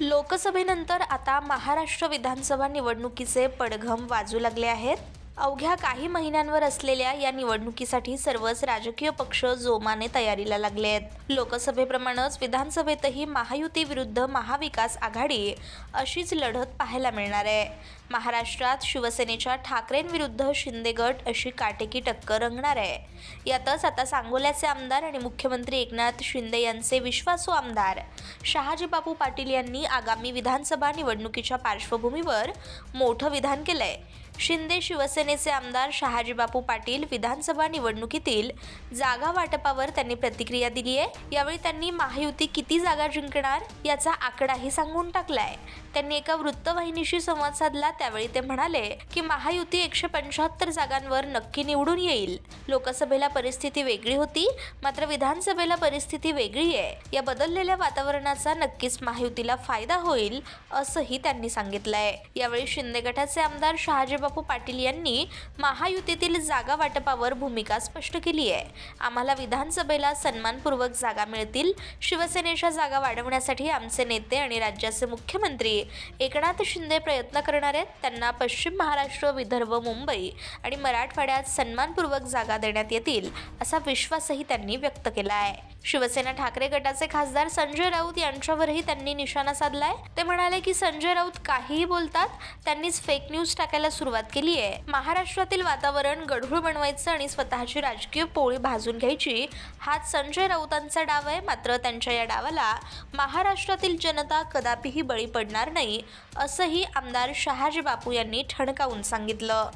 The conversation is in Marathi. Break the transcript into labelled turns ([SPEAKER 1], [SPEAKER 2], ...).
[SPEAKER 1] लोकसभेनंतर आता महाराष्ट्र विधानसभा निवडणुकीचे पडघम वाजू लागले आहेत. अवघ्या काही महिन्यांवर असलेल्या या निवडणुकीसाठी सर्वच राजकीय पक्ष जोमाने तयारीला लागले आहेत. लोकसभेप्रमाणेच विधानसभेतही महायुती विरुद्ध महाविकास आघाडी अशीच लढत पाहायला मिळणार आहे. महाराष्ट्रात शिवसेनेच्या ठाकरेंविरुद्ध शिंदे गट अशी काटेकी टक्कर रंगणार आहे. यातच आता सांगोल्याचे आमदार आणि मुख्यमंत्री एकनाथ शिंदे यांचे विश्वासू आमदार शहाजीबापू पाटील यांनी आगामी विधानसभा निवडणुकीच्या पार्श्वभूमीवर मोठं विधान केलंय. शिंदे शिवसेनेचे आमदार शहाजीबापू पाटील विधानसभा निवडणुकीतील जागा वाटपावर त्यांनी प्रतिक्रिया दिली आहे. यावेळी त्यांनी महायुती किती जागा जिंकणार याचा आकडाही सांगून टाकलाय. त्यांनी एका वृत्तवाहिनीशी संवाद साधला त्यावेळी ते म्हणाले की महायुती एकशे पंच्याहत्तर जागांवर नक्की निवडून येईल. लोकसभेला परिस्थिती वेगळी होती मात्र विधानसभेला परिस्थिती वेगळी आहे. या बदललेल्या वातावरणाचा नक्कीच महायुतीला फायदा होईल असंही त्यांनी सांगितलंय. यावेळी शिंदे गटाचे आमदार शहाजीबापू पाटील यांनी महायुतीतील जागा वाटपावर भूमिका स्पष्ट केली आहे. आम्हाला विधानसभेला सन्मानपूर्वक जागा मिळतील. शिवसेनेच्या जागा वाढवण्यासाठी आमचे नेते आणि राज्याचे मुख्यमंत्री एकनाथ शिंदे प्रयत्न करणार आहेत. त्यांना पश्चिम महाराष्ट्र विदर्भ मुंबई आणि मराठवाड्यात सन्मानपूर्वक जागा देण्यात येतील असा विश्वासही त्यांनी व्यक्त केला आहे. शिवसेना ठाकरे गटाचे खासदार संजय राऊत यांच्यावरही त्यांनी निशाणा साधलाय. ते म्हणाले की संजय राऊत काहीही बोलतात त्यांनीच फेक न्यूज टाकायला सुरुवात केली आहे. महाराष्ट्रातील वातावरण गढूळ बनवायचं आणि स्वतःची राजकीय पोळी भाजून घ्यायची हाच संजय राऊतांचा डाव आहे मात्र त्यांच्या या डावाला महाराष्ट्रातील जनता कदापिही बळी पडणार नाही असंही आमदार शहाजी बापू यांनी ठणकावून सांगितलं.